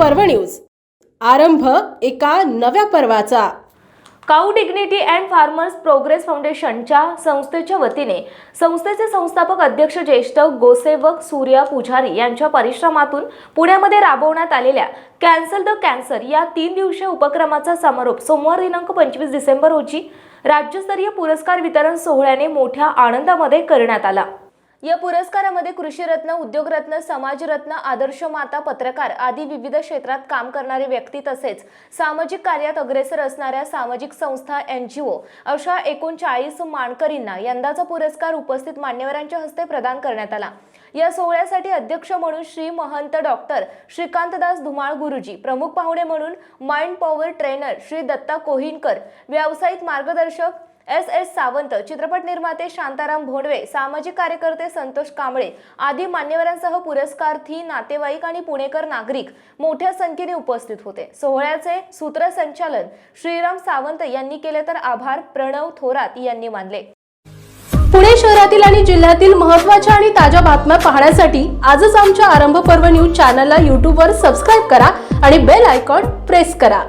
News. आरंभ एका नव्या पर्वाचा. Cow dignity and farmers progress फाउंडेशनच्या संस्थेच्या वतीने संस्थेचे संस्थापक अध्यक्ष ज्येष्ठ गोसेवक सूर्या पुजारी यांच्या परिश्रमातून पुण्यामध्ये राबवण्यात आलेल्या कॅन्सल द कॅन्सर या तीन दिवसीय उपक्रमाचा समारोप सोमवार दिनांक पंचवीस डिसेंबर रोजी राज्यस्तरीय पुरस्कार वितरण सोहळ्याने मोठ्या आनंदामध्ये करण्यात आला. या पुरस्कारामध्ये कृषीरत्न उद्योगरत्न समाजरत्न आदर्श माता पत्रकार आदी विविध क्षेत्रात काम करणारे व्यक्ती तसेच सामाजिक कार्यात अग्रेसर असणाऱ्या सामाजिक संस्था एन जी ओ अशा एकोणचाळीस मानकरींना यंदाचा पुरस्कार उपस्थित मान्यवरांच्या हस्ते प्रदान करण्यात आला. या सोहळ्यासाठी अध्यक्ष म्हणून श्री महंत डॉक्टर श्रीकांतदास धुमाळ गुरुजी प्रमुख पाहुणे म्हणून mind power trainer Shri Datta Kohinkar व्यावसायिक मार्गदर्शक एस एस सावंत चित्रपट निर्माते शांताराम भोंडवे सामाजिक कार्यकर्ते संतोष कांबळे आदी मान्यवरांसह पुरस्कार्थी नातेवाईक आणि पुणेकर नागरिक मोठ्या संख्येने उपस्थित होते. सोहळ्याचे सूत्रसंचालन श्रीराम सावंत यांनी केले तर आभार प्रणव थोरात यांनी मानले. पुणे शहरातील आणि जिल्ह्यातील महत्त्वाच्या आणि ताज्या बातम्या पाहण्यासाठी आजच आमच्या आरंभ पर्व न्यूज चॅनलला यूट्यूबवर सबस्क्राईब करा आणि बेल आयकॉन प्रेस करा.